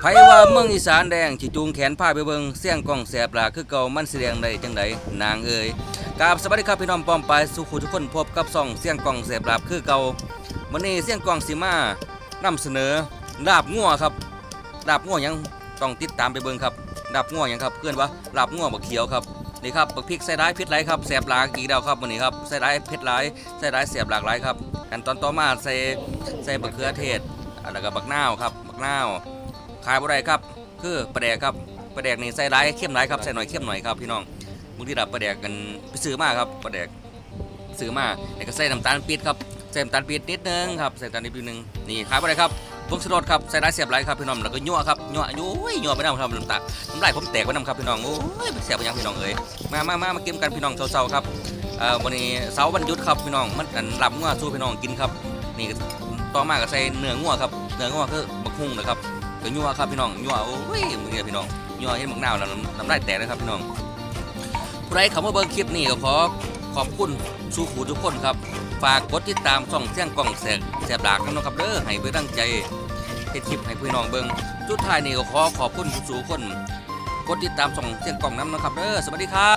ไผว่าเมืองอีสานแดงที่จูงแขนพาไปเบิงเสียงกล้องแสบหลาคือเก่ามันเสียงใดจังใดนางเอ่ยกราบสวัสดีครับพี่น้องปอมปายสุขุทุกคนพบกับซ่องเสียงกล้องแสบหลาคือเก่ามื้อนี้เสียงกล้องสิมานำเสนอลาบงัวครับลาบงัวยังต้องติดตามไปเบิงครับลาบงัวยังครับเพื่อนว่าลาบงัวบักเขียวครับนี่ครับบักพริกใส่ร้ายเผ็ดหลายครับแสบหลากอีกแล้วครับมื้อนี้ครับใส่ร้ายเผ็ดหลายใส่ร้ายแสบหลากหลายครับขั้นตอนต่อมาใส่ใส่บักเขือเทศแล้วก็บักนาวครับบักนาว ขายบ่ได้ครับ คือปลาแดกครับปลาแดกนี่ใส่หลายเข้มหลายครับใส่หน่อยเข้มหน่อยครับพี่น้องบางทีรับปลาแดกกันไปซื้อมาครับปลาแดกซื้อมาแล้วก็ใส่น้ำตาลปี๊บครับใส่น้ำตาลปี๊บนิดนึงครับใส่น้ำตาลนิดนึงนี่ขายบ่ได้ครับผงชูรสครับใส่หลายเสียบหลายครับพี่น้องแล้วก็ยั่วครับยั่วยั่วยั่วไปน้ำครับน้ำตาน้ำลายผมแตกไปน้ำครับพี่น้องโอ้ยเสียบไปยังพี่น้องเอ้ยมามามามาเกินกันพี่น้องเช้าๆครับเอ่อวันนี้เสาร์วันหยุดครับพี่น้องมันกันรับงัวสู้พี่น้องกินครับนี่ต่อมาก็ใส่เนื้องัวครับเนื้องัวคือบักฮุ่งนะครับ ก็ยัวครับพี่น้องยัวโอ้ยมึงเนี่ยพี่น้องยัวเห็นหมักนาวแล้วน้ำน้ำลายแตกนะครับพี่น้องผู้ใดเข้ามาเบิ่งคลิปนี้ก็ขอขอบคุณสู่ขูทุกคนครับ ฝากกดติดตามช่องเสียงกล่องแสกแสบดากกันนะครับเด้อให้เพื่อตั้งใจเฮ็ดคลิปให้พี่น้องเบิ่งสุดท้ายนี่ก็ขอขอบคุณสู่คนกดติดตามช่องเสียงกล่องน้ำนะครับเด้อสวัสดีครับ